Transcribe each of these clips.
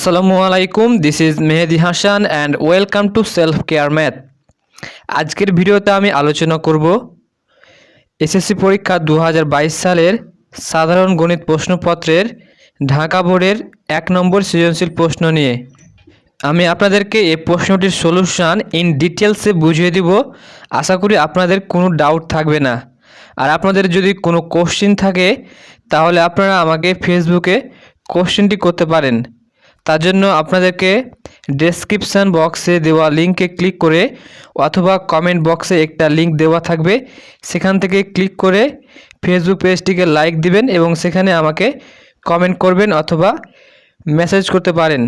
আসসালামু আলাইকুম this is Mehedi Hasan and welcome to self care math আজকের ভিডিওতে আমি আলোচনা করব এসএসসি পরীক্ষা দু হাজার বাইশ সালের সাধারণ গণিত প্রশ্নপত্রের ঢাকা বোর্ডের এক নম্বর সৃজনশীল প্রশ্ন নিয়ে। আমি আপনাদেরকে এই প্রশ্নটির সলিউশন ইন ডিটেলসে বুঝিয়ে দিব। আশা করি আপনাদের কোনো ডাউট থাকবে না। আর আপনাদের যদি কোনো কোশ্চিন থাকে, তাহলে আপনারা আমাকে ফেসবুকে কোশ্চেনটি করতে পারেন। তার জন্য আপনাদেরকে ডেসক্রিপশান বক্সে দেওয়া লিঙ্কে ক্লিক করে অথবা কমেন্ট বক্সে একটা লিঙ্ক দেওয়া থাকবে। সেখান থেকে ক্লিক করে ফেসবুক পেজটিকে লাইক দিবেন এবং সেখানে আমাকে কমেন্ট করবেন অথবা মেসেজ করতে পারেন।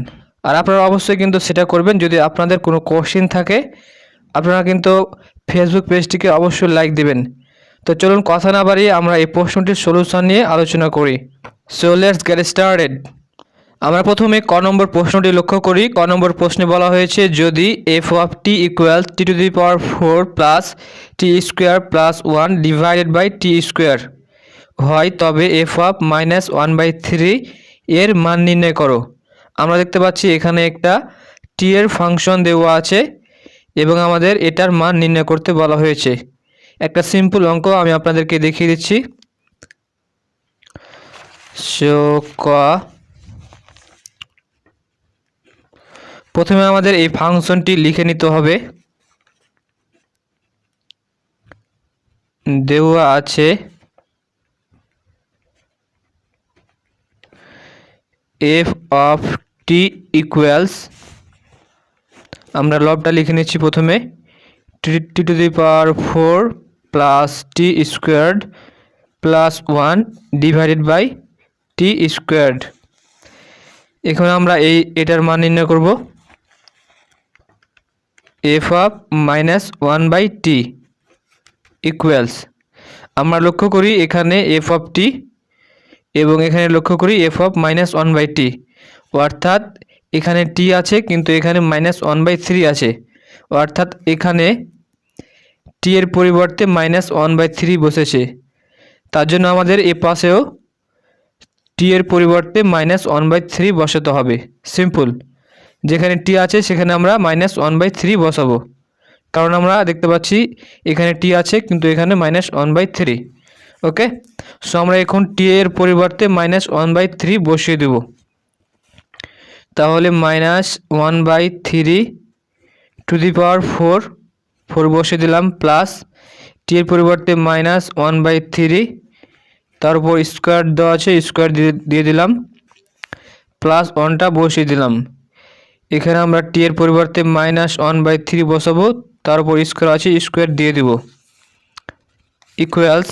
আর আপনারা অবশ্যই কিন্তু সেটা করবেন যদি আপনাদের কোনো কোশ্চিন থাকে, আপনারা কিন্তু ফেসবুক পেজটিকে অবশ্যই লাইক দিবেন। তো চলুন কথা না বাড়িয়ে আমরা এই প্রশ্নটির সলিউশন নিয়ে আলোচনা করি। সো লেটস গেট স্টার্টেড আমরা প্রথমে ক নম্বর প্রশ্নটি লক্ষ্য করি। ক নম্বর প্রশ্নে বলা হয়েছে, যদি F of T equal T to the power four plus T square plus one divided by T square হয়, তবে F of minus one by three এর মান নির্ণয় করো। আমরা দেখতে পাচ্ছি এখানে একটা টি এর ফাংশন দেওয়া আছে এবং আমাদের এটার মান নির্ণয় করতে বলা হয়েছে। একটা সিম্পল অঙ্ক আমি আপনাদেরকে দেখিয়ে দিচ্ছি। সো ক প্রথমে আমাদের এই ফাংশনটি লিখে নিতে হবে। দেওয়া আছে এফ অফ টি ইকুয়ালস আমরা লবটা লিখে নিচ্ছি প্রথমে T to the power four plus T squared plus one divided by T squared এখন আমরা এই, এটার মান নির্ণয় করব। F of minus one by T equals আমরা লক্ষ্য করি এখানে এফ অফ টি এবং এখানে লক্ষ্য করি F of minus one by T অর্থাৎ এখানে টি আছে কিন্তু এখানে মাইনাস ওয়ান বাই থ্রি আছে। অর্থাৎ এখানে টি এর পরিবর্তে মাইনাস ওয়ান বাই থ্রি বসেছে। তার জন্য আমাদের এ পাশেও টি এর পরিবর্তে মাইনাস ওয়ান বাই থ্রি বসাতে হবে। সিম্পল যেখানে টি আছে সেখানে আমরা মাইনাস ওয়ান বাই থ্রি বসাবো। কারণ আমরা দেখতে পাচ্ছি এখানে টি আছে কিন্তু এখানে minus one by three okay so আমরা এখন টি এর পরিবর্তে মাইনাস ওয়ান বাই থ্রি বসিয়ে দেব। তাহলে minus one by three to the power four four বসিয়ে দিলাম প্লাস টি এর পরিবর্তে মাইনাস ওয়ান বাই থ্রি তার উপর স্কোয়ার দেওয়া আছে স্কোয়ার দিয়ে দিয়ে দিলাম প্লাস ওয়ানটা বসিয়ে দিলাম। এখানে আমরা টি এর পরিবর্তে মাইনাস ওয়ান বাই থ্রি বসাবো, তার উপর স্কোয়ার আছে স্কোয়ার দিয়ে দিব। ইকুয়ালস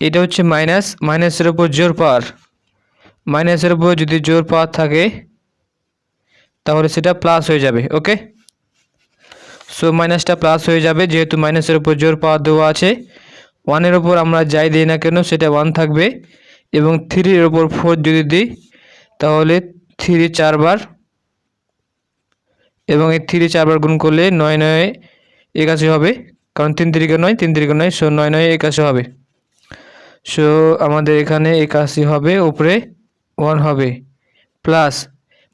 এটা হচ্ছে মাইনাস মাইনাসের উপর জোর পাওয়ার। মাইনাসের উপর যদি জোর পাওয়ার থাকে, তাহলে সেটা প্লাস হয়ে যাবে ওকে সো মাইনাসটা প্লাস হয়ে যাবে, যেহেতু মাইনাসের উপর জোর পাওয়ার দেওয়া আছে। ওয়ানের ওপর আমরা যাই দিই না কেন, সেটা ওয়ান থাকবে। এবং থ্রির ওপর ফোর যদি দিই, তাহলে থ্রি চারবার এবং এই থ্রি চারবার গুণ করলে নয় নয় একাশি হবে। কারণ তিন তিরিকে নয়, তিন তিরিকে নয়, সো নয় নয় একাশি হবে। সো আমাদের এখানে একাশি হবে, উপরে ওয়ান হবে। প্লাস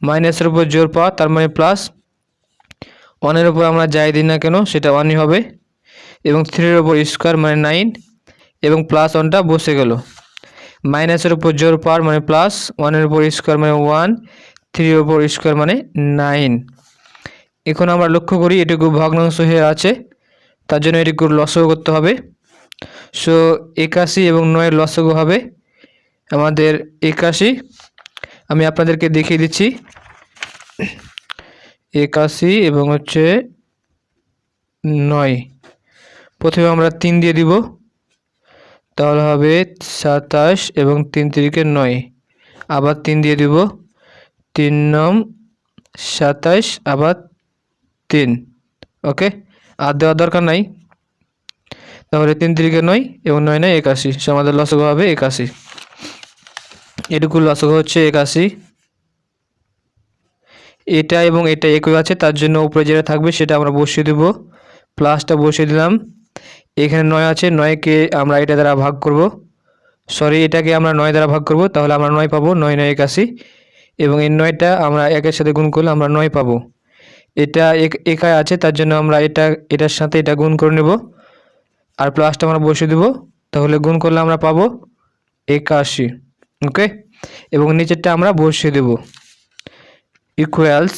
মাইনাসের উপর জোর পাওয়া, তার মানে প্লাস ওয়ানের উপর আমরা যাই দিই না কেন, সেটা ওয়ানই হবে। এবং থ্রির ওপর স্কোয়ার মানে নাইন, এবং প্লাস ওয়ানটা বসে গেল। মাইনাসের উপর জোর পাওয়ার মানে প্লাস, ওয়ানের উপর স্কোয়ার মানে ওয়ান, থ্রির ওপর স্কোয়ার মানে নাইন। এখন আমরা লক্ষ্য করি এটুকু ভগ্নাংশ হয়ে আছে, তার জন্য এটুকু লসও করতে হবে। সো একাশি এবং নয়ের লসগো হবে। আমাদের একাশি, আমি আপনাদেরকে দেখিয়ে দিচ্ছি। একাশি এবং হচ্ছে নয়। প্রথমে আমরা তিন দিয়ে দিব। তাহলে হবে সাতাশ এবং তিন তিরিকে নয়। আবার তিন দিয়ে দিব। তিন নম সাতাশ, আবার তিন, ওকে? আর দেওয়ার দরকার নাই। তাহলে তিন তিরিকে নয় এবং নয় নয় একাশি। সে আমাদের লসগ হবে একাশি। এটুকু লসগ হচ্ছে একাশি। এটা এবং এটা একই আছে, তার জন্য উপরে যেটা থাকবে সেটা আমরা বসিয়ে দেব। প্লাসটা বসিয়ে দিলাম। এখানে নয় আছে, নয়কে আমরা এটা দ্বারা ভাগ করব। সরি এটাকে আমরা নয় দ্বারা ভাগ করব, তাহলে আমরা নয় পাবো, নয় নয় একাশি। এবং এই নয়টা আমরা একের সাথে গুণ করলে আমরা নয় পাবো। এটা এক একায় আছে, তার জন্য আমরা এটা, এটার সাথে এটা গুণ করে নেব। আর প্লাসটা আমরা বসিয়ে দেবো, তাহলে গুণ করলে আমরা পাবো একাশি ওকে এবং নিচেরটা আমরা বসিয়ে দেব। ইকুয়ালস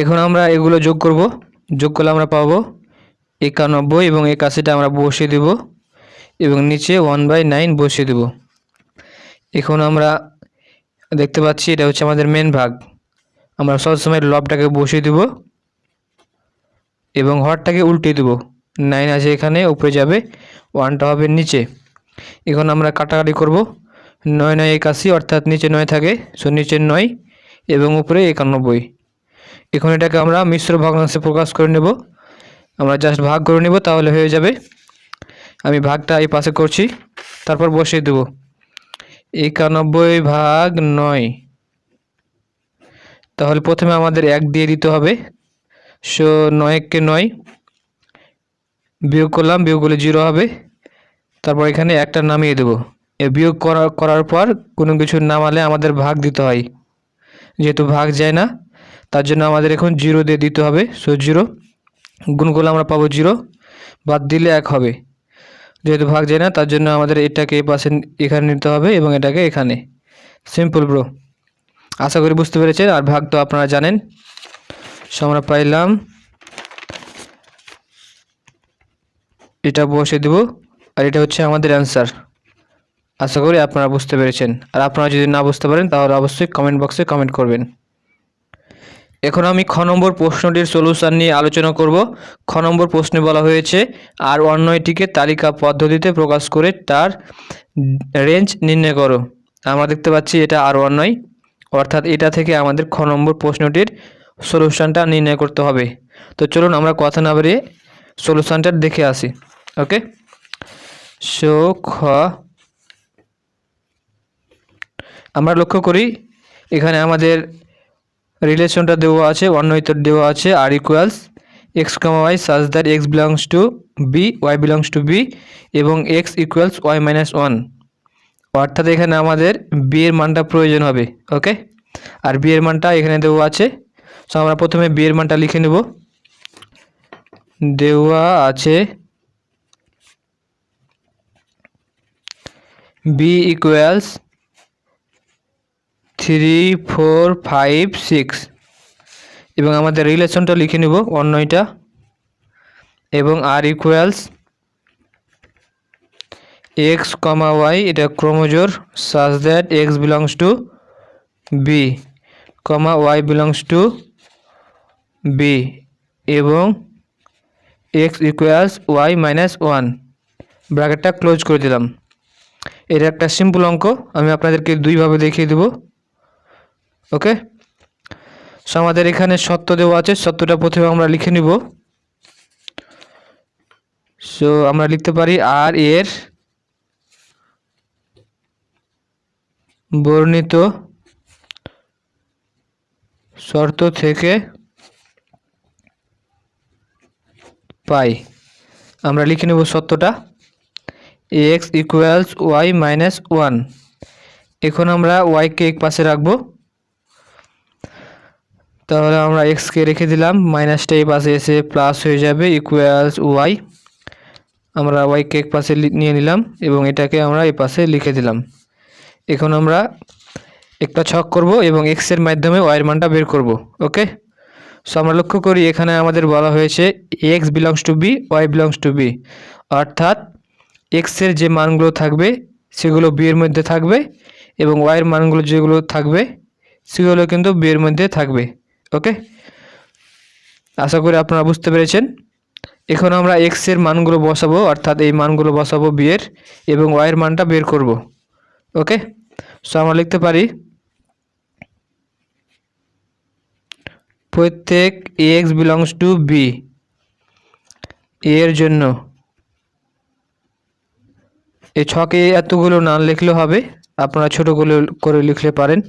এখন আমরা এগুলো যোগ করব, যোগ করলে আমরা পাবো একানব্বই এবং একাশিটা আমরা বসিয়ে দেব, এবং নিচে ওয়ান বাই নাইন বসিয়ে দেব। এখন আমরা দেখতে পাচ্ছি এটা হচ্ছে আমাদের মেন ভাগ। আমরা সবসময় লবটাকে বসিয়ে দেব এবং হরটাকে উল্টে দেব। নাইন আছে এখানে, উপরে যাবে ওয়ানটা হবে নিচে। এখন আমরা কাটাকাটি করব। নয় নয় একাশি, অর্থাৎ নিচে নয় থাকে সো নিচে নয় এবং উপরে একানব্বই। এখন এটাকে আমরা মিশ্র ভগ্নাংশে প্রকাশ করে নেব। আমরা জাস্ট ভাগ করে নেব, তাহলে হয়ে যাবে। আমি ভাগটা এই পাশে করছি, তারপর বসিয়ে দেব। একানব্বই ভাগ নয়। তাহলে প্রথমে আমাদের এক দিয়ে দিতে হবে। সো নয়কে নয় বিয়োগ করলাম, বিয়োগ করলে জিরো হবে। তারপর এখানে একটা নামিয়ে দেবো। এ বিয়োগ করার করার পর কোনো কিছু নামালে আমাদের ভাগ দিতে হয়। যেহেতু ভাগ যায় না, তার জন্য আমাদের এখন জিরো দিয়ে দিতে হবে। সো জিরো, গুণ করলে আমরা পাবো জিরো, বাদ দিলে এক হবে। যেহেতু ভাগ যায় না, তার জন্য আমাদের এটাকে এই পাশে এখানে নিতে হবে এবং এটাকে এখানে। Simple bro. আশা করি বুঝতে পেরেছেন। আর ভাগ তো আপনারা জানেন। সো আমরা পাইলাম। এটা বসে দেব। আর এটা হচ্ছে আমাদের অ্যান্সার আশা করি আপনারা বুঝতে পেরেছেন। আর আপনারা যদি না বুঝতে পারেন, তাহলে অবশ্যই কমেন্ট বক্সে কমেন্ট করবেন। এখন আমি খ নম্বর প্রশ্নটির সলিউশন নিয়ে আলোচনা করব। খ নম্বর প্রশ্নে বলা হয়েছে, আর অন্যটিকে তালিকা পদ্ধতিতে প্রকাশ করে তার রেঞ্জ নির্ণয় করো। আমরা দেখতে পাচ্ছি এটা আর অন্যয় অর্থাৎ এটা থেকে আমাদের খ নম্বর প্রশ্নটির সলিউশনটা নির্ণয় করতে হবে। তো চলুন আমরা কথা না বেরিয়ে সলিউশনটা দেখে আসি ওকে সো খ। আমরা লক্ষ্য করি, এখানে আমাদের রিলেশনটা দেওয়া আছে অন্যতর দেওয়া আছে R equals X comma Y such that X belongs to B Y belongs to B এবং X equals Y minus one অর্থাৎ এখানে আমাদের বি এর মানটা প্রয়োজন হবে ওকে আর বি এর মানটা এখানে দেওয়া আছে। সো আমরা প্রথমে বি এর মানটা লিখে নেব। দেওয়া আছে B equals three four five six এবং আমাদের রিলেশনটা লিখে নেব অন্যটা এবং R equals X comma Y এটা ক্রোমোজোর such that X belongs to B comma Y belongs to B এবং X equals Y minus one ব্র্যাকেটটা close করে দিলাম। এটা একটা সিম্পল অঙ্ক, আমি আপনাদেরকে দুইভাবে দেখিয়ে দেবো। ওকে সো আমাদের এখানে সত্য দেওয়া আছে, সত্যটা প্রথমে আমরা লিখে নিব। সো আমরা লিখতে পারি আর এর বর্ণিত শর্ত থেকে পাই। আমরা লিখে নেব সত্যটা X equals Y minus one এখন আমরা ওয়াইকে এক পাশে রাখব। তাহলে আমরা এক্সকে রেখে দিলাম। মাইনাসটা এই পাশে এসে প্লাস হয়ে যাবে ইকুয়ালস ওয়াই আমরা ওয়াইকে এক পাশে নিয়ে নিলাম এবং এটাকে আমরা এই পাশে লিখে দিলাম। এখন আমরা একটা ছক করব এবং এক্সের মাধ্যমে ওয়াইয়ের মানটা বের করব ওকে সো আমরা লক্ষ্য করি এখানে আমাদের বলা হয়েছে X belongs to B Y belongs to B অর্থাৎ এক্সের যে মানগুলো থাকবে, সেগুলো বি এর মধ্যে থাকবে এবং ওয়াইয়ের মানগুলো যেগুলো থাকবে, সেগুলো কিন্তু বি এর মধ্যে থাকবে ওকে আশা করি আপনারা বুঝতে পেরেছেন। এখন আমরা এক্সের মানগুলো বসাবো, অর্থাৎ এই মানগুলো বসাবো বি এর এবং ওয়াইয়ের মানটা বের করব। ওকে সো আমরা লিখতে পারি প্রত্যেক এক্স বিলংস টু বি এর জন্য। এই ছকে এতগুলো না লিখলেও হবে। আপনারা ছোটোগুলো করে লিখলে পারেন।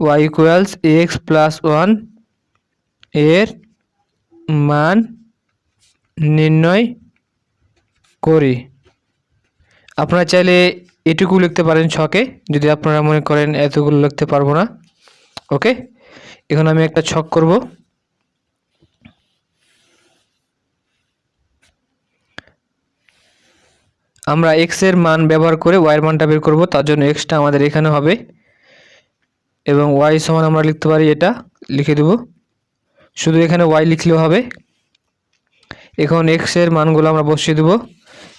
ওয়াই ইকুয়ালস এক্স প্লাস ওয়ানের মান নির্ণয় করি। আপনারা চাইলে এটুকু লিখতে পারেন ছকে, যদি আপনারা মনে করেন এতগুলো লিখতে পারব না, ওকে? এখন আমি একটা ছক করব। আমরা এক্সের মান ব্যবহার করে ওয়াইয়ের মানটা বের করব, তার জন্য এক্সটা আমাদের এখানে হবে। এবং ওয়াই সমান আমরা লিখতে পারি এটা, লিখে দেব। শুধু এখানে ওয়াই লিখলেও হবে। এখন এক্সের মানগুলো আমরা বসিয়ে দেব।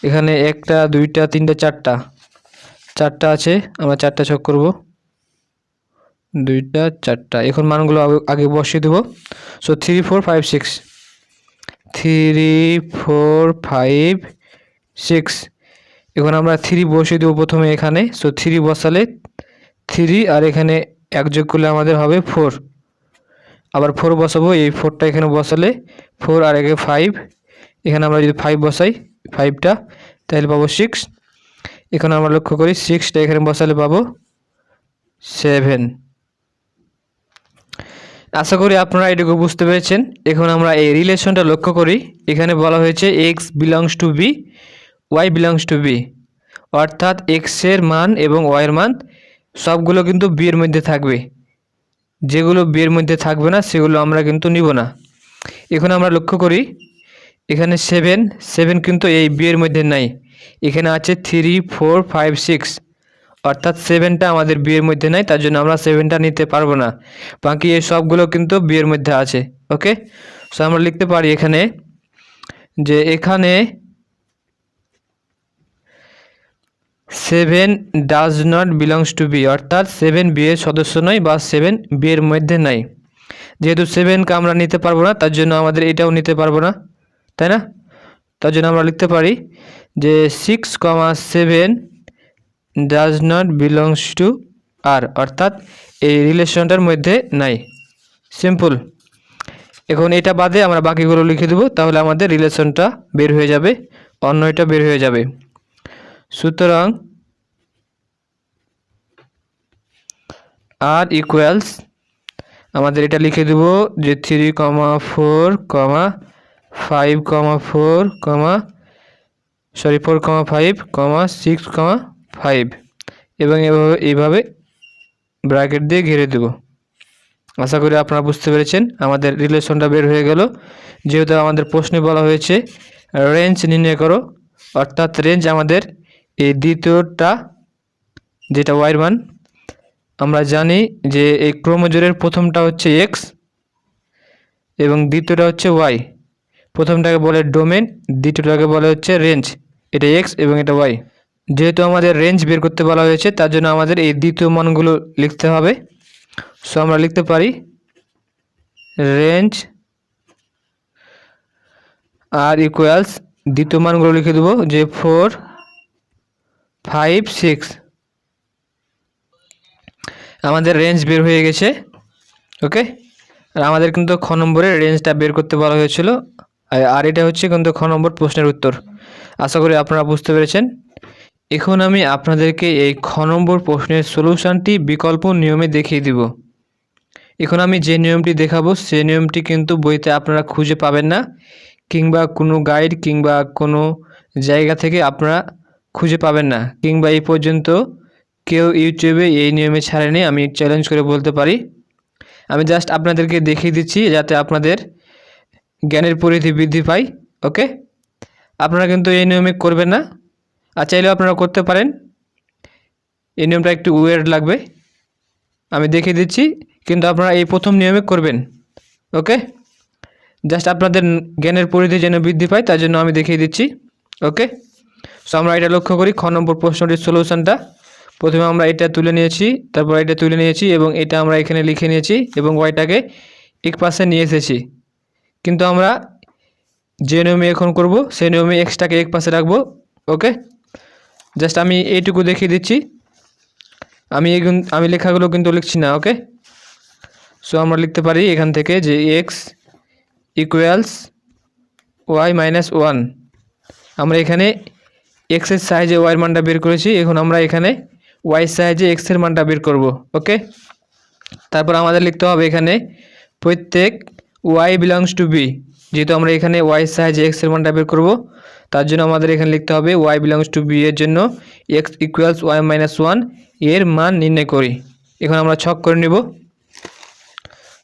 এখানে একটা, দুইটা, তিনটা, চারটা। চারটা আছে, আমরা চারটা ছক করব। দুইটা, চারটা। এখন মানগুলো আগে- বসিয়ে দেব। So three four five six three four five six এখন আমরা থ্রি বসিয়ে দেবো প্রথমে এখানে। সো থ্রি বসালে থ্রি আর এখানে এক যোগ করলে আমাদের হবে ফোর আবার ফোর বসাবো, এই ফোরটা এখানে বসালে ফোর আর একে ফাইভ এখানে আমরা যদি ফাইভ বসাই ফাইভটা তাহলে পাবো সিক্স এখানে আমরা লক্ষ্য করি সিক্সটা এখানে বসালে পাবো সেভেন আশা করি আপনারা এটুকু বুঝতে পেরেছেন। এখন আমরা এই রিলেশনটা লক্ষ্য করি। এখানে বলা হয়েছে X belongs to B Y belongs to B অর্থাৎ এক্সের মান এবং ওয়াইয়ের মান সবগুলো কিন্তু বিয়ের মধ্যে থাকবে। যেগুলো বিয়ের মধ্যে থাকবে না, সেগুলো আমরা কিন্তু নিব না। এখন আমরা লক্ষ্য করি, এখানে সেভেন সেভেন কিন্তু এই বিয়ের মধ্যে নাই। এখানে আছে থ্রি ফোর ফাইভ সিক্স অর্থাৎ সেভেনটা আমাদের বিয়ের মধ্যে নাই, তার জন্য আমরা সেভেনটা নিতে পারব না। বাকি এই সবগুলো কিন্তু বিয়ের মধ্যে আছে ওকে সো আমরা লিখতে পারি এখানে যে এখানে seven does not belongs to B অর্থাৎ সেভেন বিয়ের সদস্য নয় বা সেভেন বিয়ের মধ্যে নাই। যেহেতু সেভেনকে আমরা নিতে পারব না, তার জন্য আমাদের এটাও নিতে পারব না, তাই না? তার জন্য আমরা লিখতে পারি যে six comma seven does not belongs to R অর্থাৎ এই রিলেশনটার মধ্যে নাই। সিম্পল এখন এটা বাদে আমরা বাকিগুলো লিখে দেবো, তাহলে আমাদের রিলেশনটা বের হয়ে যাবে অন্য এটা বের হয়ে যাবে। সুতরাং আর ইকুয়ালস আমাদের এটা লিখে দেব যে three comma four comma five comma four comma sorry four comma five comma six comma five এবং এভাবে এইভাবে ব্র্যাকেট দিয়ে ঘিরে দেব। আশা করি আপনারা বুঝতে পেরেছেন, আমাদের রিলেশনটা বের হয়ে গেল। যেহেতু আমাদের প্রশ্নে বলা হয়েছে রেঞ্জ নির্ণয় করো। অর্থাৎ রেঞ্জ আমাদের এই দ্বিতীয়টা, যেটা ওয়াইর মান। আমরা জানি যে এই ক্রোমোজোরের প্রথমটা হচ্ছে এক্স এবং দ্বিতীয়টা হচ্ছে ওয়াই প্রথমটাকে বলে ডোমেন, দ্বিতীয়টাকে বলে হচ্ছে রেঞ্জ। এটা এক্স এবং এটা ওয়াই। যেহেতু আমাদের রেঞ্জ বের করতে বলা হয়েছে, তার জন্য আমাদের এই দ্বিতীয় মানগুলো লিখতে হবে। সো আমরা লিখতে পারি রেঞ্জ আর ইকুয়ালস দ্বিতীয় মানগুলো লিখে দেবো, যে ফোর, ফাইভ, সিক্স। আমাদের রেঞ্জ বের হয়ে গেছে, ওকে? আর আমাদের কিন্তু খ নম্বরের রেঞ্জটা বের করতে বলা হয়েছিল। আর- এটা হচ্ছে কিন্তু খ নম্বর প্রশ্নের উত্তর। আশা করি আপনারা বুঝতে পেরেছেন। এখন আমি আপনাদেরকে এই খ নম্বর প্রশ্নের সলিউশনটি বিকল্প নিয়মে দেখিয়ে দিব। এখন আমি যে নিয়মটি দেখাবো সেই নিয়মটি কিন্তু বইতে আপনারা খুঁজে পাবেন না, কিংবা কোনো গাইড কিংবা কোনো জায়গা থেকে আপনারা খুঁজে পাবেন না, কিংবা এই পর্যন্ত কেউ ইউটিউবে এই নিয়মে ছাড়েনি, আমি চ্যালেঞ্জ করে বলতে পারি। আমি জাস্ট আপনাদেরকে দেখিয়ে দিচ্ছি, যাতে আপনাদের জ্ঞানের পরিধি বৃদ্ধি পায় ওকে? আপনারা কিন্তু এই নিয়মে করবেন না। আর চাইলেও আপনারা করতে পারেন। এই নিয়মটা একটু ওয়ের্ড লাগবে। আমি দেখিয়ে দিচ্ছি, কিন্তু আপনারা এই প্রথম নিয়মে করবেন, ওকে? জাস্ট আপনাদের জ্ঞানের পরিধি যেন বৃদ্ধি পায়, তার জন্য আমি দেখিয়ে দিচ্ছি, ওকে? সো আমরা এটা লক্ষ্য করি, খ নম্বর প্রশ্নটির সলিউশনটা প্রথমে আমরা এটা তুলে নিয়েছি, তারপর এটা তুলে নিয়েছি, এবং এটা আমরা এখানে লিখে নিয়েছি, এবং ওয়াইটাকে এক পাশে নিয়ে এসেছি। কিন্তু আমরা যে নিয়মে এখন করব, সেই নিয়মে এক্সটাকে এক পাশে রাখব ওকে জাস্ট আমি এইটুকু দেখিয়ে দিচ্ছি। আমি আমি লেখাগুলো কিন্তু লিখছি না ওকে সো আমরা লিখতে পারি এখান থেকে যে X equals Y minus one আমরা এখানে এক্সের সাহায্যে ওয়াইয়ের মানটা বের করেছি, এখন আমরা এখানে ওয়াই সাহায্যে এক্সের মানটা বের করব ওকে তারপর আমাদের লিখতে হবে এখানে প্রত্যেক ওয়াই বিলংস টু বি যেহেতু আমরা এখানে ওয়াই সাহায্যে এক্সের মানটা বের করব, তার জন্য আমাদের এখানে লিখতে হবে ওয়াই বিলংস টু বি এর জন্য এক্স ইকুয়ালস ওয়াই মাইনাস ওয়ানের মান নির্ণয় করি। এখন আমরা ছক করে নেব।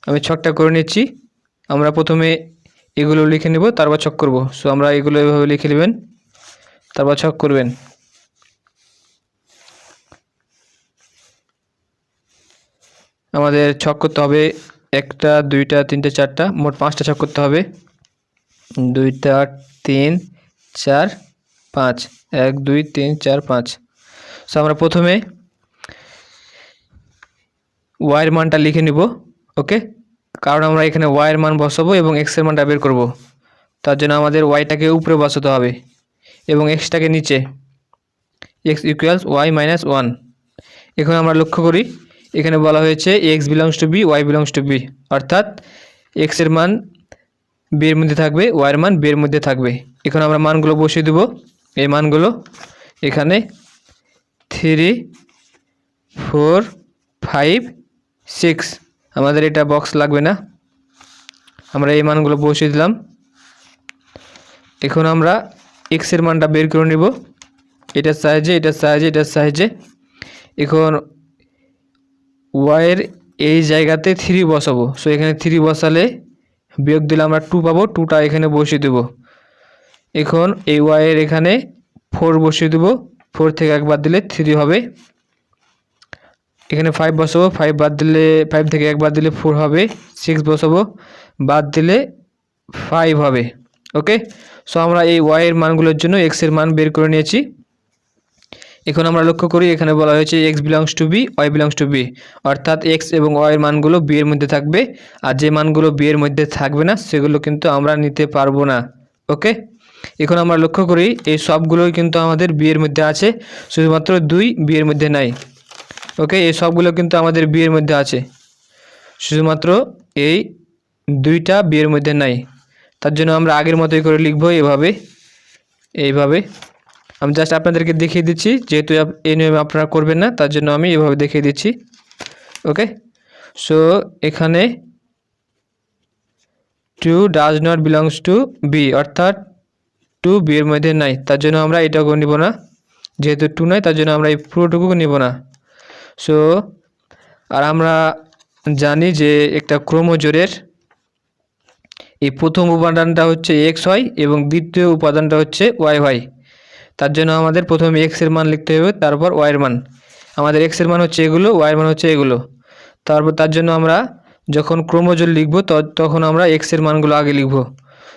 আমি ছকটা করে নিচ্ছি। আমরা প্রথমে এগুলো লিখে নেব, তারপর ছক করব। সো আমরা এগুলো এভাবে লিখে নেবেন, তারপর ছক করবেন। আমাদের ছক করতে হবে একটা, দুইটা, তিনটে, চারটা, মোট পাঁচটা ছক করতে হবে। দুইটা, তিন, চার, পাঁচ। এক, দুই, তিন, চার, পাঁচ। সো আমরা প্রথমে ওয়াইয়ের মানটা লিখে নিব ওকে কারণ আমরা এখানে ওয়াইয়ের মান বসাবো এবং এক্সের মানটা বের করব। তার জন্য আমাদের ওয়াইটাকে উপরে বসাতে হবে এবং এক্সটাকে নিচে। X equals Y minus one এখন আমরা লক্ষ্য করি এখানে বলা হয়েছে X belongs to B Y belongs to B অর্থাৎ এক্সের মান বিয়ের মধ্যে থাকবে ওয়াইয়ের মান বিয়ের মধ্যে থাকবে। এখন আমরা মানগুলো বসিয়ে দেব। এই মানগুলো এখানে থ্রি ফোর ফাইভ সিক্স আমাদের এটা বক্স লাগবে না। আমরা এই মানগুলো বসিয়ে দিলাম। এখন আমরা এক্সের মানটা বের করে নেব। এটার সাহায্যে এটার সাহায্যে এটার সাহায্যে। এখন ওয়াইয়ের এই জায়গাতে থ্রি বসাবো। সো এখানে থ্রি বসালে বিয়োগ দিলে আমরা টু পাবো টুটা এখানে বসিয়ে দেবো। এখন এই ওয়াইয়ের এখানে ফোর বসিয়ে দেবো। ফোর থেকে একবার দিলে থ্রি হবে। এখানে ফাইভ বসাবো ফাইভ বাদ দিলে ফাইভ থেকে একবার দিলে ফোর হবে। সিক্স বসাবো, বাদ দিলে ফাইভ হবে। ওকে সো আমরা এই ওয়াইয়ের মানগুলোর জন্য এক্সের মান বের করে নিয়েছি। এখন আমরা লক্ষ্য করি, এখানে বলা হয়েছে X belongs to B Y belongs to B অর্থাৎ এক্স এবং ওয়াইয়ের মানগুলো বি এর মধ্যে থাকবে, আর যে মানগুলো বি এর মধ্যে থাকবে না, সেগুলো কিন্তু আমরা নিতে পারব না। ওকে? এখন আমরা লক্ষ্য করি, এই সবগুলোই কিন্তু আমাদের বিয়ের মধ্যে আছে, শুধুমাত্র দুই বিয়ের মধ্যে নাই। ওকে? এই সবগুলো কিন্তু আমাদের বিয়ের মধ্যে আছে। শুধুমাত্র এই দুইটা বিয়ের মধ্যে নাই। তার জন্য আমরা আগের মতোই করে লিখব এভাবে, এইভাবে। আমি জাস্ট আপনাদেরকে দেখিয়ে দিচ্ছি, যেহেতু এই নিয়মে আপনারা করবেন না, তার জন্য আমি এভাবে দেখিয়ে দিচ্ছি। ওকে সো এখানে two does not belongs to B অর্থাৎ টু বি এর মধ্যে নাই, তার জন্য আমরা এটাকেও নিব না। যেহেতু টু নয় তার জন্য আমরা এই পুরোটুকু নিব না। সো আর আমরা জানি যে একটা ক্রোমোজোরের এই প্রথম উপাদানটা হচ্ছে এক্স ওয়াই এবং দ্বিতীয় উপাদানটা হচ্ছে ওয়াই ওয়াই তার জন্য আমাদের প্রথমে এক্সের মান লিখতে হবে, তারপর ওয়াইয়ের মান। আমাদের এক্সের মান হচ্ছে এগুলো ওয়াইয়ের মান হচ্ছে এগুলো। তারপর তার জন্য আমরা যখন ক্রোমোজোর লিখব তখন আমরা এক্সের মানগুলো আগে লিখব।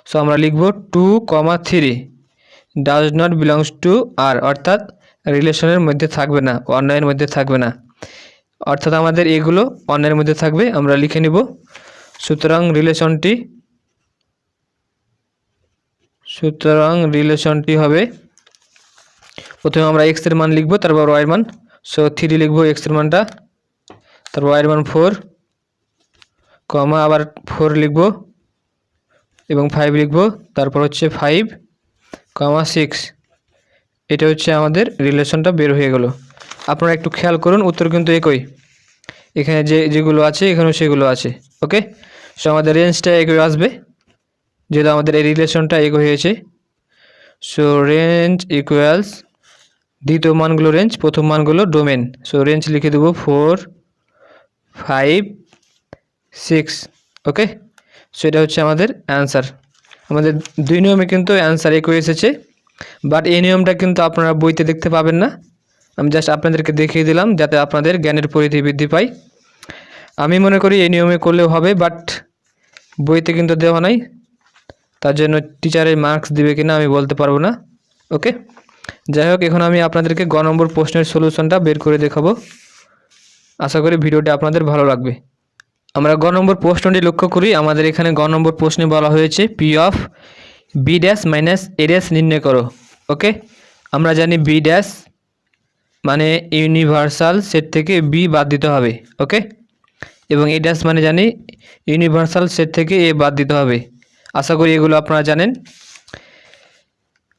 সো আমরা লিখব two comma three does not belongs to R অর্থাৎ রিলেশনের মধ্যে থাকবে না, অন্যায়ের মধ্যে থাকবে না। অর্থাৎ আমাদের এগুলো অন্যায়ের মধ্যে থাকবে, আমরা লিখে নিব। সুতরাং রিলেশনটি সুতরাং রিলেশনটি হবে প্রথমে আমরা এক্সের মান লিখব, তারপর ওয়াইয়ের মান। সো থ্রি লিখব এক্সের মানটা। তারপর ওয়াইয়ের মান ফোর কমা আবার ফোর লিখব এবং ফাইভ লিখব। তারপর হচ্ছে ফাইভ কমা সিক্স এটা হচ্ছে আমাদের রিলেশনটা বের হয়ে গেল। আপনারা একটু খেয়াল করুন, উত্তর কিন্তু একই। এখানে যে, যেগুলো আছে, এখানেও সেগুলো আছে ওকে সো আমাদের রেঞ্জটা একই আসবে, যেহেতু আমাদের এই রিলেশনটা একই হয়েছে। সো রেঞ্জ ইকুয়ালস দ্বিতীয় মানগুলো রেঞ্জ প্রথম মানগুলো ডোমেন সো রেঞ্জ লিখে দেবো four five six okay so এটা হচ্ছে আমাদের অ্যান্সার আমাদের দুই নিয়মে কিন্তু অ্যান্সার একই এসেছে বাট এই নিয়মটা কিন্তু আপনারা বইতে দেখতে পাবেন না। আমি জাস্ট আপনাদেরকে দেখিয়ে দিলাম, যাতে আপনাদের জ্ঞানের পরিধি বৃদ্ধি পায়। আমি মনে করি এই নিয়মে করলেও হবে বাট বইতে কিন্তু দেওয়া নাই। তার জন্য টিচারের মার্কস দিবে কিনা আমি বলতে পারব না ওকে যাই হোক, এখন আমি আপনাদেরকে গ নম্বর প্রশ্নের সলিউশনটা বের করে দেখাবো। আশা করি ভিডিওটি আপনাদের ভালো লাগবে। আমরা গ নম্বর প্রশ্নটি লক্ষ্য করি। আমাদের এখানে গ নম্বর প্রশ্নে বলা হয়েছে P of B dash minus A dash নির্ণয় করো। ওকে আমরা জানি বি ড্যাশ মানে ইউনিভার্সাল সেট থেকে বি বাদ দিতে হবে। ওকে এবং এ ড্যাশ মানে জানি ইউনিভার্সাল সেট থেকে এ বাদ দিতে হবে। আশা করি এগুলো আপনারা জানেন।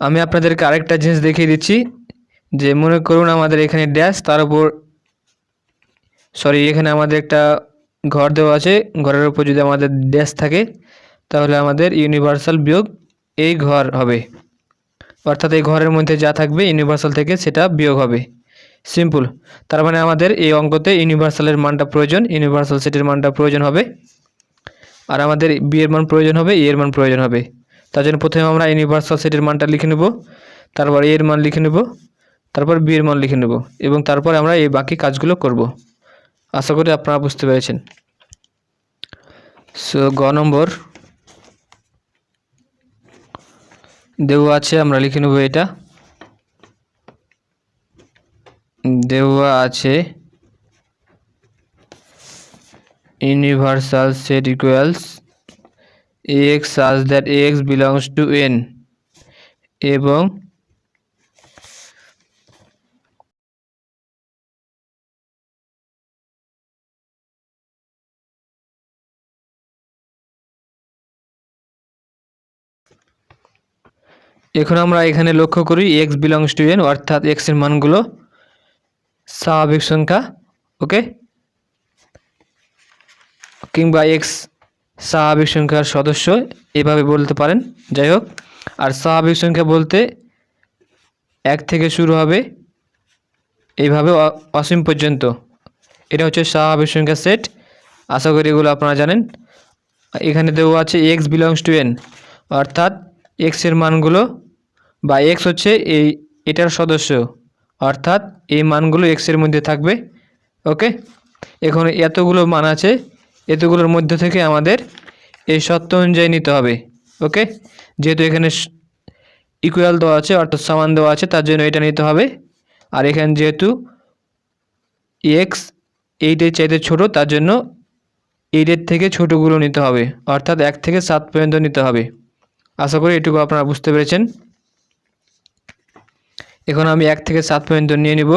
আমি আপনাদেরকে আরেকটা জিনিস দেখিয়ে দিচ্ছি, যে মনে করুন আমাদের এখানে ড্যাশ তার উপর সরি এখানে আমাদের একটা ঘর দেওয়া আছে, ঘরের উপর যদি আমাদের ড্যাশ থাকে, তাহলে আমাদের ইউনিভার্সাল বিয়োগ এই ঘর হবে। অর্থাৎ এই ঘরের মধ্যে যা থাকবে ইউনিভার্সাল থেকে সেটা বিয়োগ হবে। সিম্পল তার মানে আমাদের এই অঙ্কতে ইউনিভার্সালের মানটা প্রয়োজন ইউনিভার্সাল সেটের মানটা প্রয়োজন হবে। আর আমাদের বি এর মান প্রয়োজন হবে এর মান প্রয়োজন হবে। তার জন্য প্রথমে আমরা ইউনিভার্সাল সেটের মানটা লিখে নেব, তারপর এর মান লিখে নেব, তারপর বি এর মান লিখে নেব এবং তারপর আমরা এই বাকি কাজগুলো করব। আশা করি আপনারা বুঝতে পেরেছেন। সো গ নম্বর। দেওয়া আছে, আমরা লিখে নেব এটা। দেওয়া আছে universal set equals ax such that ax belongs to n এবং এখন আমরা এখানে লক্ষ্য করি এক্স বিলংস টু এন অর্থাৎ এক্সের মানগুলো স্বাভাবিক সংখ্যা ওকে কিংবা এক্স স্বাভাবিক সংখ্যার সদস্য এভাবে বলতে পারেন। যাই হোক, আর স্বাভাবিক সংখ্যা বলতে এক থেকে শুরু হবে এইভাবে অসীম পর্যন্ত। এটা হচ্ছে স্বাভাবিক সংখ্যা সেট। আশা করি এগুলো আপনারা জানেন। এখানে দেওয়া আছে এক্স বিলংস টু এন অর্থাৎ এক্সের মানগুলো বা এক্স হচ্ছে এই এটার সদস্য, অর্থাৎ এই মানগুলো এক্সের মধ্যে থাকবে। ওকে? এখন এতগুলো মান আছে এতগুলোর মধ্যে থেকে আমাদের এই সত্য অনুযায়ী নিতে হবে ওকে যেহেতু এখানে ইকুয়াল দেওয়া আছে, অর্থাৎ সমান দেওয়া আছে, তার জন্য এটা নিতে হবে। আর এখানে যেহেতু এক্স এইটের চাইতে ছোট, তার জন্য এইটের থেকে ছোটোগুলো নিতে হবে, অর্থাৎ এক থেকে সাত পর্যন্ত নিতে হবে। আশা করি এটুকু আপনারা বুঝতে পেরেছেন। এখন আমি এক থেকে সাত পর্যন্ত নিয়ে নিব।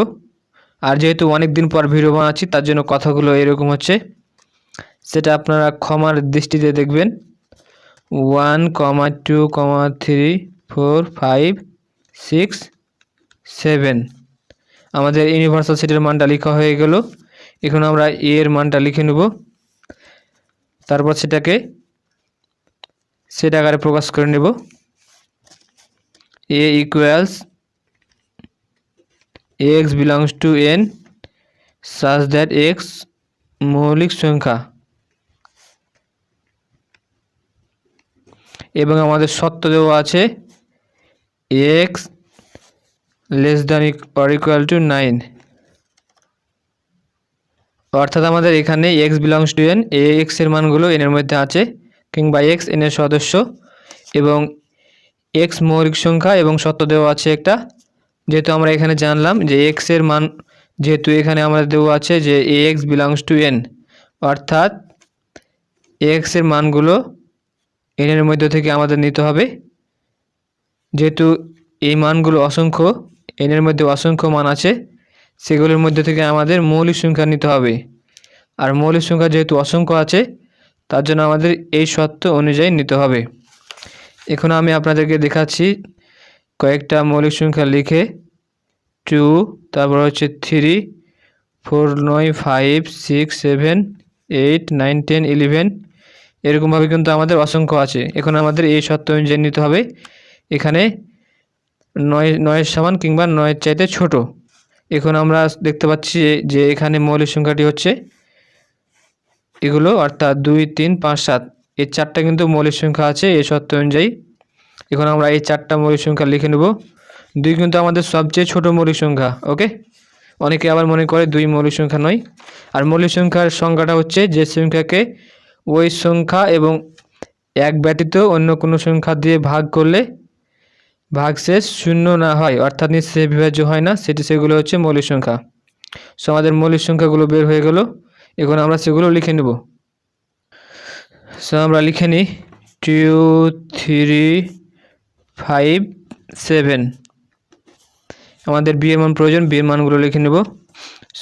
আর যেহেতু অনেক দিন পর ভিডিও বানাচ্ছি, তার জন্য কথাগুলো এরকম হচ্ছে। সেটা আপনারা ক্ষমার দৃষ্টিতে দেখবেন। One comma two comma three four five six seven. আমাদের ইউনিভার্সাল সেটের মানটা লেখা হয়ে গেল। এখন আমরা এ এর মানটা লিখে নেব। তারপর সেটাকে সেটা আকারে প্রকাশ করে নেব। A equals X belongs to N such that X মৌলিক সংখ্যা। এবং আমাদের সত্য দেওয়া আছে X less than or equal to nine অর্থাৎ আমাদের এখানে X belongs to N A এক্সের মানগুলো এনের মধ্যে আছে, কিংবা এক্স এনের সদস্য, এবং এক্স মৌলিক সংখ্যা এবং সত্য দেওয়া আছে একটা। যেহেতু আমরা এখানে জানলাম যে এক্সের মান, যেহেতু এখানে আমাদের দেওয়া আছে যে A X belongs to N অর্থাৎ এক্সের মানগুলো এনের মধ্যে থেকে আমাদের নিতে হবে। যেহেতু এই মানগুলো অসংখ্য, এনের মধ্যে অসংখ্য মান আছে, সেগুলোর মধ্যে থেকে আমাদের মৌলিক সংখ্যা নিতে হবে। আর মৌলিক সংখ্যা যেহেতু অসংখ্য আছে, তার জন্য আমাদের এই সত্য অনুযায়ী নিতে হবে। এখন আমি আপনাদেরকে দেখাচ্ছি কয়েকটা মৌলিক সংখ্যা লিখে। টু, তারপর হচ্ছে থ্রি, ফোর, নয়, five, six, seven, eight, nine, ten, eleven এরকমভাবে কিন্তু আমাদের অসংখ্য আছে। এখন আমাদের এই সত্য অনুযায়ী নিতে হবে। এখানে নয়, নয়ের সমান কিংবা নয়ের চাইতে ছোট। এখন আমরা দেখতে পাচ্ছি যে- এখানে মৌলিক সংখ্যাটি হচ্ছে এগুলো, অর্থাৎ দুই, তিন, পাঁচ, সাত। এই চারটা কিন্তু মৌলিক সংখ্যা আছে এই সত্য অনুযায়ী। এখন আমরা এই চারটা মৌলিক সংখ্যা লিখে নেব। দুই কিন্তু আমাদের সবচেয়ে ছোট মৌলিক সংখ্যা, ওকে? অনেকে আবার মনে করে দুই মৌলিক সংখ্যা নয়। আর মৌলিক সংখ্যার সংখ্যাটা হচ্ছে যে সংখ্যাকে ওই সংখ্যা এবং এক ব্যতীত অন্য কোনো সংখ্যা দিয়ে ভাগ করলে ভাগশেষ শূন্য না হয়, অর্থাৎ নিঃশেষে বিভাজ্য হয় না, সেটি সেগুলো হচ্ছে মৌলিক সংখ্যা। সো আমাদের মৌলিক সংখ্যাগুলো বের হয়ে গেল, এখন আমরা সেগুলো লিখে নেব। সো আমরা লিখে নিই টু থ্রি ফাইভ সেভেন আমাদের বি মান প্রয়োজন বি মানগুলো লিখে নেব।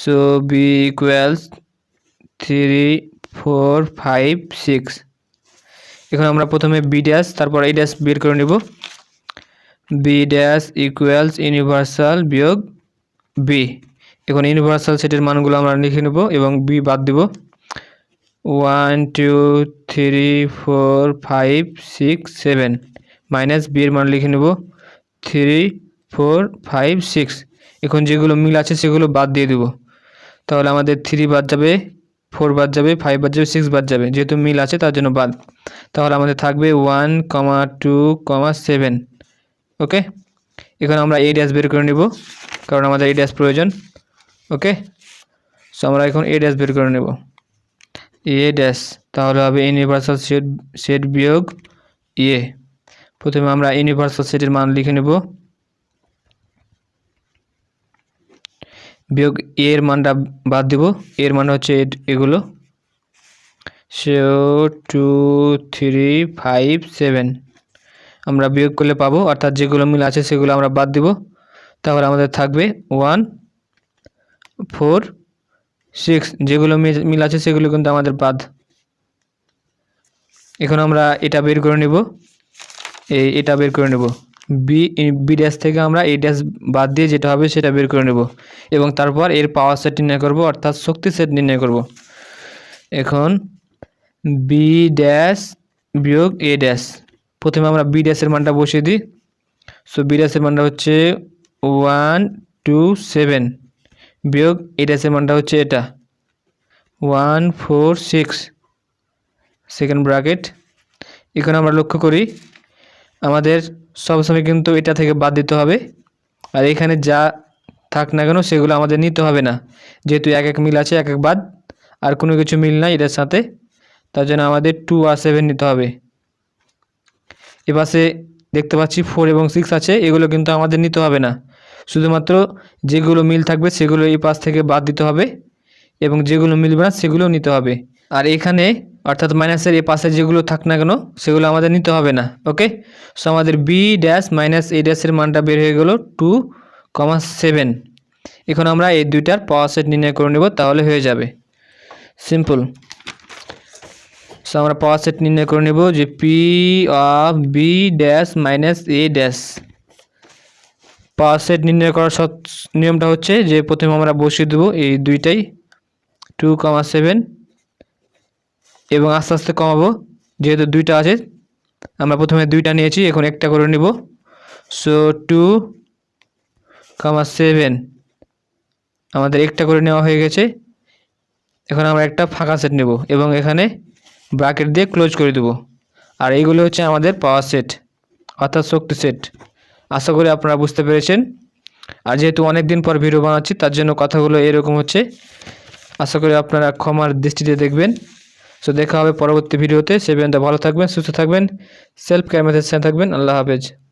So B equals three four, five, six. এখন আমরা প্রথমে বি ড্যাশ, তারপর এই ড্যাশ বের করে নেব। বি ড্যাশ ইকুয়ালস ইউনিভার্সাল বিয়োগ বি। এখন ইউনিভার্সাল সেটের মানগুলো আমরা লিখে নেব এবং বি বাদ দেব। One, two, three, four, five, six, seven. Minus B এর মান লিখে নেব। Three, four, five, six. এখন যেগুলো মিল আছে সেগুলো বাদ দিয়ে দেবো। তাহলে আমাদের থ্রি বাদ যাবে। ফোর বাদ যাবে, ফাইভ বাদ যাবে, সিক্স বাদ যাবে। যেহেতু মিল আছে, তার জন্য বাদ। তাহলে আমাদের থাকবে one comma two comma seven. Okay? এখন আমরা এ ড্যাশ বের করে নেব, কারণ আমাদের এ ড্যাশ প্রয়োজন। ওকে? সো আমরা এখন এ ড্যাশ বের করে নেব। এ ড্যাশ, তাহলে হবে ইউনিভার্সাল সেট সেট বিয়োগ এ। প্রথমে আমরা ইউনিভার্সাল সেটের মান লিখে নেব। বিয়োগ এর মানটা বাদ দিব। এর মান হচ্ছে এগুলো। So two three five seven আমরা বিয়োগ করলে পাবো, অর্থাৎ যেগুলো মিল আছে সেগুলো আমরা বাদ দিব। তাহলে আমাদের থাকবে ওয়ান ফোর সিক্স যেগুলো মিল আছে সেগুলো কিন্তু আমাদের বাদ। এখন আমরা এটা বের করে নেব। এই এটা বের করে নেব। বি বি ড্যাশ থেকে আমরা এই ড্যাশ বাদ দিয়ে যেটা হবে সেটা বের করে নেব। এবং তারপর এর পাওয়ার সেট নির্ণয় করব, অর্থাৎ শক্তি সেট নির্ণয় করব। এখন বি ড্যাশ বিয়োগ এ ড্যাশ প্রথমে আমরা বি ড্যাশের মানটা বসিয়ে দিই। সো বি ড্যাশের মানটা হচ্ছে ওয়ান টু সেভেন বিয়োগ এ ড্যাশের মানটা হচ্ছে এটা। One four six second bracket এখন আমরা লক্ষ্য করি আমাদের সবসময় কিন্তু এটা থেকে বাদ দিতে হবে। আর এখানে যা থাক না কেন সেগুলো আমাদের নিতে হবে না। যেহেতু এক এক মিল আছে, এক এক বাদ, আর কোনো কিছু মিল নাই এটার সাথে, তার জন্য আমাদের টু আর সেভেন নিতে হবে। এপাশে দেখতে পাচ্ছি ফোর এবং সিক্স আছে, এগুলো কিন্তু আমাদের নিতে হবে না। শুধুমাত্র যেগুলো মিল থাকবে সেগুলো এই পাশ থেকে বাদ দিতে হবে এবং যেগুলো মিলবে না সেগুলো নিতে হবে। আর এখানে অর্থাৎ মাইনাসের এ পাশে যেগুলো থাক না কেন, সেগুলো আমাদের নিতে হবে না ওকে সো আমাদের বি ড্যাশ মাইনাস এ ড্যাশের মানটা বের হয়ে গেল টু কমা সেভেন এখন আমরা এই দুইটার পাওয়ার সেট নির্ণয় করে নেব, তাহলে হয়ে যাবে। সিম্পল সো আমরা পাওয়ার সেট নির্ণয় করে নেব যে P of B dash minus A dash power set নির্ণয় করার নিয়মটা হচ্ছে যে প্রথমে আমরা বসিয়ে দেবো এই দুইটাই টু কমা সেভেন এবং আস্তে আস্তে কমাবো। যেহেতু দুইটা আছে, আমরা প্রথমে দুইটা নিয়েছি, এখন একটা করে নিব। সো টু কমা সেভেন আমাদের একটা করে নেওয়া হয়ে গেছে। এখন আমরা একটা ফাঁকা সেট নেব এবং এখানে ব্রাকেট দিয়ে ক্লোজ করে দেবো। আর এইগুলো হচ্ছে আমাদের পাওয়ার সেট অর্থাৎ শক্তি সেট আশা করি আপনারা বুঝতে পেরেছেন। আর যেহেতু অনেক দিন পর ভিডিও বানাচ্ছি, তার জন্য কথাগুলো এরকম হচ্ছে। আশা করি আপনারা ক্ষমার দৃষ্টিতে দেখবেন। সো দেখা হবে পরবর্তী ভিডিওতে সে পর্যন্ত ভালো থাকবেন, সুস্থ থাকবেন সেলফ কেয়ার মেথড থাকবেন। আল্লাহ হাফেজ।